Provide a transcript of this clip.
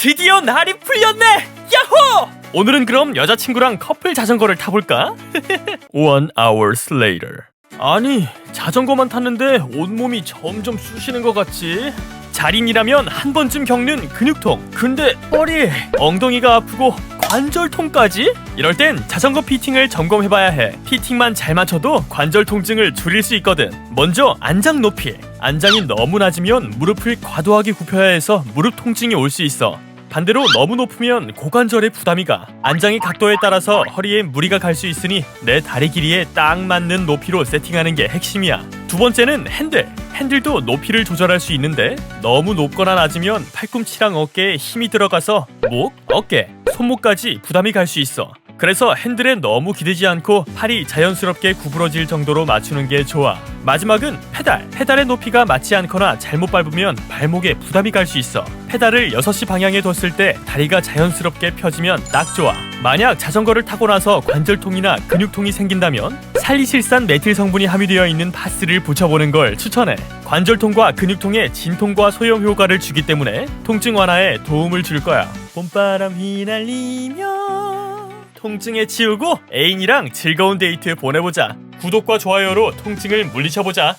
드디어 날이 풀렸네! 야호! 오늘은 그럼 여자친구랑 커플 자전거를 타볼까? One hours later. 아니, 자전거만 탔는데 온몸이 점점 쑤시는 것 같지? 자린이라면 한 번쯤 겪는 근육통. 근데 머리, 엉덩이가 아프고 관절통까지? 이럴 땐 자전거 피팅을 점검해봐야 해. 피팅만 잘 맞춰도 관절 통증을 줄일 수 있거든. 먼저 안장 높이. 안장이 너무 낮으면 무릎을 과도하게 굽혀야 해서 무릎 통증이 올 수 있어. 반대로 너무 높으면 고관절에 부담이 가. 안장의 각도에 따라서 허리에 무리가 갈 수 있으니 내 다리 길이에 딱 맞는 높이로 세팅하는 게 핵심이야. 두 번째는 핸들. 핸들도 높이를 조절할 수 있는데 너무 높거나 낮으면 팔꿈치랑 어깨에 힘이 들어가서 목, 어깨, 손목까지 부담이 갈 수 있어. 그래서 핸들에 너무 기대지 않고 팔이 자연스럽게 구부러질 정도로 맞추는 게 좋아. 마지막은 페달. 페달의 높이가 맞지 않거나 잘못 밟으면 발목에 부담이 갈 수 있어. 페달을 6시 방향에 뒀을 때 다리가 자연스럽게 펴지면 딱 좋아. 만약 자전거를 타고 나서 관절통이나 근육통이 생긴다면 살리실산 메틸 성분이 함유되어 있는 파스를 붙여보는 걸 추천해. 관절통과 근육통에 진통과 소염 효과를 주기 때문에 통증 완화에 도움을 줄 거야. 봄바람 휘날리며 통증에 치우고 애인이랑 즐거운 데이트 보내보자. 구독과 좋아요로 통증을 물리쳐보자.